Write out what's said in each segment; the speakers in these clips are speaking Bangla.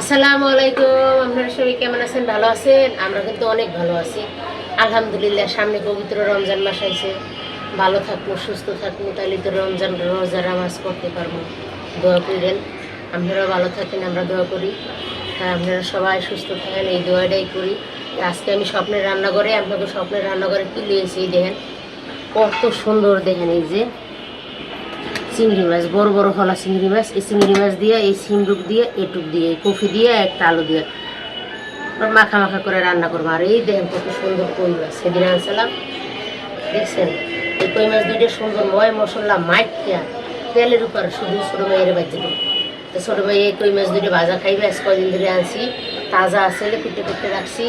আসসালামু আলাইকুম, আপনারা সবাই কেমন আছেন? ভালো আছেন? আমরা কিন্তু অনেক ভালো আছি। আলহামদুলিল্লাহ, সামনে পবিত্র রমজান মাস আইছে। ভালো থাকব, সুস্থ থাকব, তাহলে তো রমজান রোজা নামাজ করতে পারব। দোয়া করেন আপনারা ভালো থাকেন, আমরা দোয়া করি। হ্যাঁ আপনারা সবাই সুস্থ থাকেন, এই দোয়াটাই করি। আজকে আমি স্বপ্নের রান্নাঘরে আপনাকে স্বপ্নের রান্নাঘরে কি লিয়েছি দেখেন। কত সুন্দর দেখেন এই যে। চিংড়ি মাছ, বড় বড় হলা চিংড়ি মাছ, এই চিংড়ি মাছ দিয়ে, এই সিমডুক দিয়ে এটুক দিয়ে, এই কফি দিয়ে একটা আলু দিয়ে মাখা মাখা করে রান্না করব। আর এই দেখেন কত সুন্দর কই মাছ, সেদিন আনছিলাম, দেখছেন? এই কই মাছ দুইটা সুন্দর ময় মশলা মাইকিয়া তেলের উপর শুধু ছোটো মেয়ের বাজি দেবো তো ছোটো মেয়ে এই কই মাছ দুইটা ভাজা খাইবে, আজ কয়দিন ধরে আনছি, তাজা আছে কুটে কুটে রাখছি।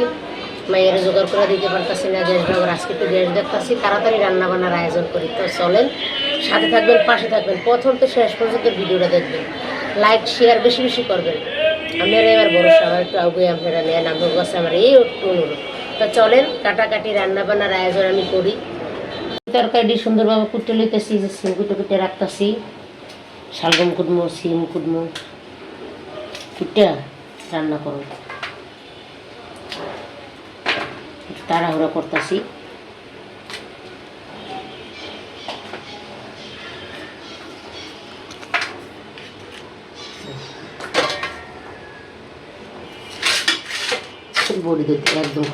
মায়ের জোগাড় করে দিতে পারতাছি না গ্যাস ব্যবহার আজকে তো গ্যাস দেখতেছি, তাড়াতাড়ি রান্নাবান্নার আয়োজন করি। তো চলেন, সাথে থাকবেন, পাশে থাকবেন, প্রথম তো শেষ পর্যন্ত ভিডিওটা দেখবেন। লাইক শেয়ার বেশি বেশি করবেন। আপনারা এবার ভরসা আমার একটু আগে আপনারা নেন আপনার কাছে আমার এই অনুরোধ তো চলেন, কাটাকাটি রান্নাবান্নার আয়োজন আমি করি। তরকারিটি সুন্দরভাবে কুটে লইতেছি, যে সিম কুটে কুটে রাখতেছি। শালগম কুটমো, সিম কুটমো। কুটে রান্না করো তাড়াহুড়া করতেছি। বড়ি দিতে একদম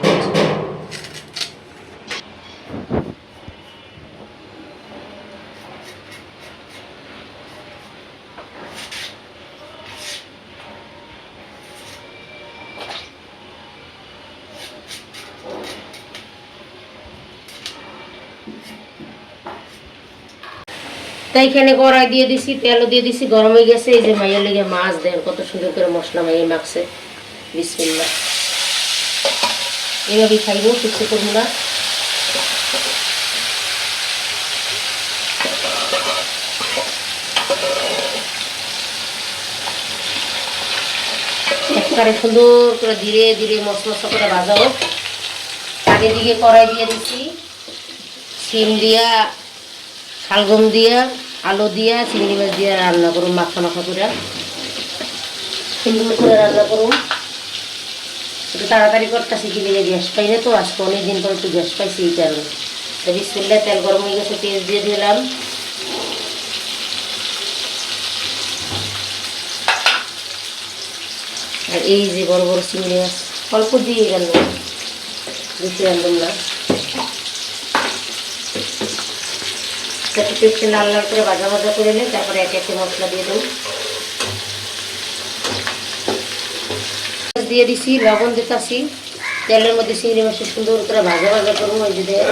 তাই এখানে কড়াই দিয়ে দিছি, তেলও দিয়ে দিছি, গরম হয়ে গেছে। এই যে মাইয়ের লেগে মাছ দেন, কত সুন্দর করে মশলা মাইয়ে মাখছে। বিসমিল্লা এভাবেই খাইব, কিছু করব না। একবারে সুন্দর করে ধীরে ধীরে মশলা করে ভাজা হোক চারিদিকে কড়াই দিয়ে দিছি, সিম দিয়া শালগম দিয়া, আলু দিয়া, চিংড়ি মাছ দিয়া রান্না করুন, মাখা মাখা করে। সুন্দর করে রান্না করুন। একটু তাড়াতাড়ি করতেছি, কি লেগে গ্যাস পাই না তো, আজকে অনেকদিন পর একটু গ্যাস পাইছি এই কারণে। তো বিসমিল্লা তেল গরম হয়ে গেছে, পেঁয়াজ দিয়ে দিলাম। আর এই যে বড় বড় চিংড়ি মাছ, অল্প দিয়ে গেল। বেশি আনলাম না। একটু একটু লাল লাল করে ভাজা ভাজা করে নিই তারপরে এক একে মশলা দিয়ে দেবো। দিয়ে দিছি লবণ দিতেছি। তেলের মধ্যে চিংড়ি মাছটা সুন্দর করে ভাজা ভাজা করব ওই যে দেখেন।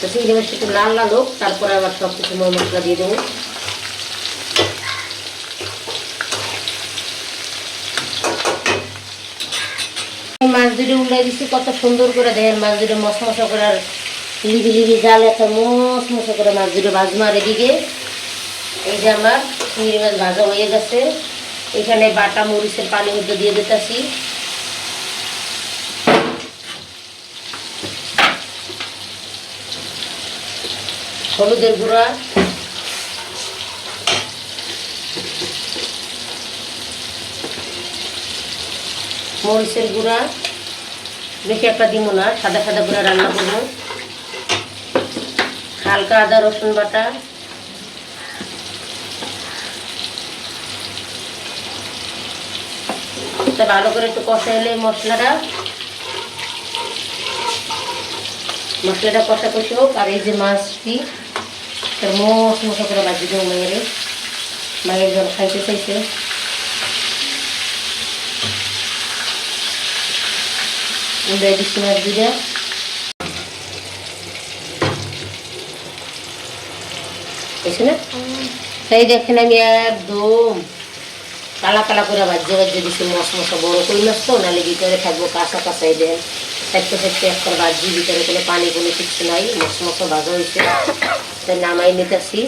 তো চিংড়ি মাছটা একটু লাল লাল হোক, তারপরে আবার সব কিছু মশলা দিয়ে দেবো। মাছ দুটো উল্লাই দিচ্ছি কত সুন্দর করে দেখেন মাছ দুটো মশ করে আর লিবি লিবি জাল এত মশ করে মাছ দুটো ভাজ মার এদিকে। এই যে আমার চিংড়ি মাছ ভাজা হয়ে গেছে। এখানে বাটা, মরিচের পানি মধ্যে দিয়ে দিতেছি। হলুদের গুঁড়া। মরিচের গুঁড়া বেশি একটা দিব না, সাদা সাদা করে রান্না করব। হালকা আদা, রসুন বাটা। ভালো করে একটু কষা এলে মশলাটা মশলাটা কষা কষি হোক, আর এই যে মাছটি মশ মশা করে বাজি দেবো মায়ের। মায়ের জল খাইতে চাইছে। উদয় দিচ্ছি মাছ দিয়ে না তাই দেখেন আমি একদম কালা কালা করে বাজ্যে বাজ্যে দিচ্ছি মশ মশা বড় কই মাছ তো নাহলে ভিতরে থাকব কাঁচা কাঁচাই দেন। থাকতে থাকতে একটা বাজি ভিতরে কোনো পানি কোনো কিছু নাই, মশ মশা ভাজা হয়েছে। তাই নামাই নিতেছি।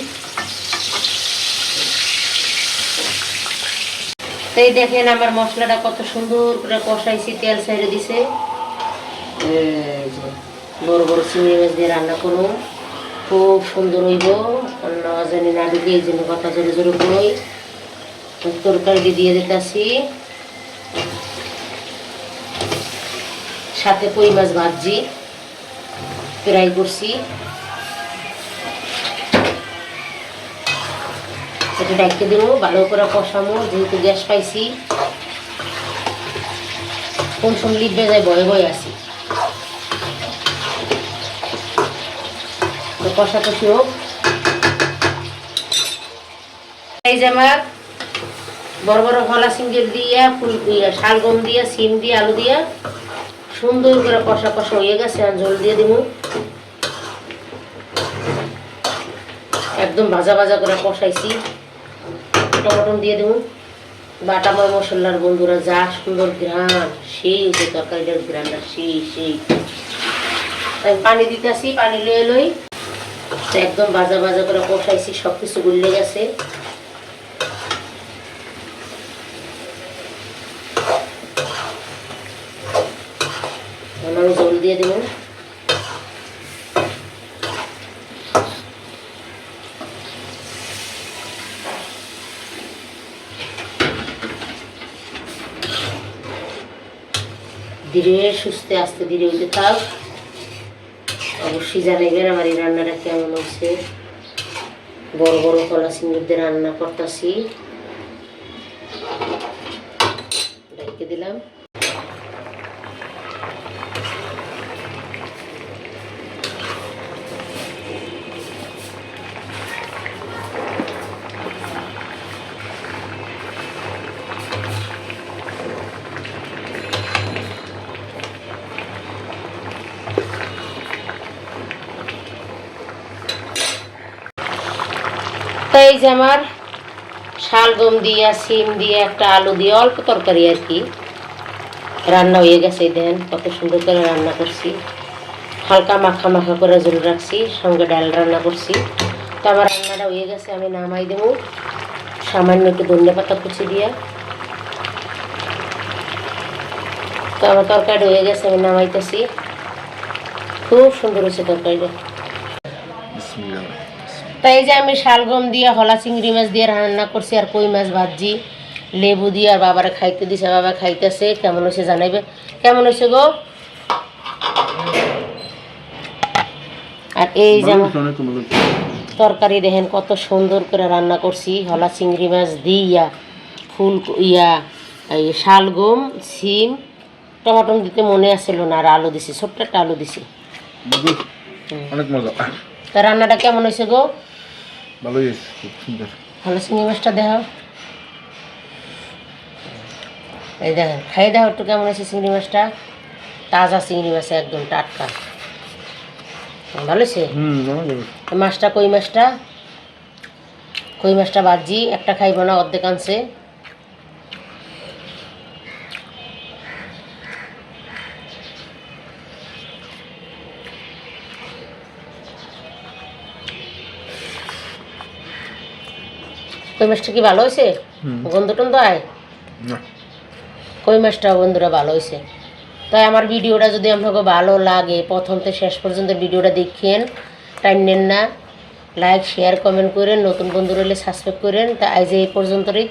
তাই দেখেন আমার মশলাটা কত সুন্দর করে কষাইছি, তেল ছেড়ে দিছে। বড় বড় চিংড়ি মাছ দিয়ে রান্না করুন খুব সুন্দর হইব। অন্য জানি না ঢুকে এই জন্য কথা জোরে জোরে কই। তরকারি দিয়ে দিতেছি। সাথে কই মাছ ভাজি ফ্রাই করছি। এটা ডাইকে দেবো, ভালো করে কষামো যেহেতু গ্যাস পাইছি। কোন সময় লিখবে যায় বয়ে বয়ে আসি তো কষা কষি হোক। এই যে আমার বড় বড় হলা সিঙ্গের দিয়া, ফুল দিয়া, শালগম দিয়া, সিম দিয়া, আলু দিয়া, সুন্দর করে কষা কষা হয়ে গেছে আর জল দিয়ে দিব একদম ভাজা ভাজা করে কষাইছি। টমাটন দিয়ে দেবো বাটা ময় মশলার বন্ধুরা, যা সুন্দর গ্রান, সেই যে তরকারিটার গ্রানটা, সেই সেই। আমি পানি দিতেছি, পানি লয়ে লই। একদম ভাজা ভাজা করে কষাইছি সব কিছু গুলে গেছে। জল দিয়ে দেবো। ধীরে সুস্থে আস্তে ধীরে উঠে থাক। অবশ্যই জানাইবেন আমার এই রান্নাটা কেমন হচ্ছে বড় বড় কলা সিঙ্গুর দিয়ে রান্না করতেছি। তো এই যে আমার শালগম দিয়া, সিম দিয়ে, একটা আলু দিয়ে অল্প তরকারি আর কি। রান্না হয়ে গেছে, দেন কত সুন্দর করে রান্না করছি। হালকা মাখা মাখা করে জল রাখছি, সঙ্গে ডাল রান্না করছি। তো আমার রান্নাটা হয়ে গেছে, আমি নামাই দেবো। সামান্য একটু ধনে পাতা কুচি দিয়ে। তো আমার তরকারিটা হয়ে গেছে, আমি নামাইতেছি। খুব সুন্দর হয়েছে তরকারিটা। তাই যে আমি শালগম দিয়ে হলা চিংড়ি মাছ দিয়ে রান্না করছি আর কই মাছ ভাজি লেবু দিয়ে আর বাবারা খাইতে দিছে বাবা খাইতেছে কেমন হয়েছে জানাইবে? কেমন হয়েছে গো? আর এই যে তরকারি দেখেন কত সুন্দর করে রান্না করছি হলা চিংড়ি মাছ দিয়া ফুল ইয়া এই শালগম সিম টমাটম দিতে মনে আসছিল না আর আলু দিছি ছোট্ট একটা আলু দিছি। অনেক মজা। তা রান্নাটা কেমন হয়েছে গো? ভালোই হয়েছে খুব সুন্দর। ভালো চিংড়ি মাছটা দেখো এই দেখেন খাই দেখো একটু কেমন আছে চিংড়ি মাছটা। তাজা চিংড়ি মাছ একদম টাটকা। ভালো আছে হুম মাছটা কই মাছটা? কই মাছটা বাজি একটা খাইব না অর্ধেক আনছে। কই মাছটা কি ভালো হয়েছে। গন্ধ টন্ধ আয়? কই মাছটা বন্ধুরা ভালো হয়েছে তাই আমার ভিডিওটা যদি আপনাকে ভালো লাগে প্রথম থেকে শেষ পর্যন্ত ভিডিওটা দেখেন টাইম নেন না। লাইক শেয়ার কমেন্ট করেন নতুন বন্ধু রইলে সাবস্ক্রাইব করেন। তা আজ এই পর্যন্তই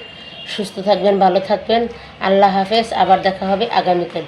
সুস্থ থাকবেন ভালো থাকবেন। আল্লাহ হাফেজ আবার দেখা হবে আগামীকাল।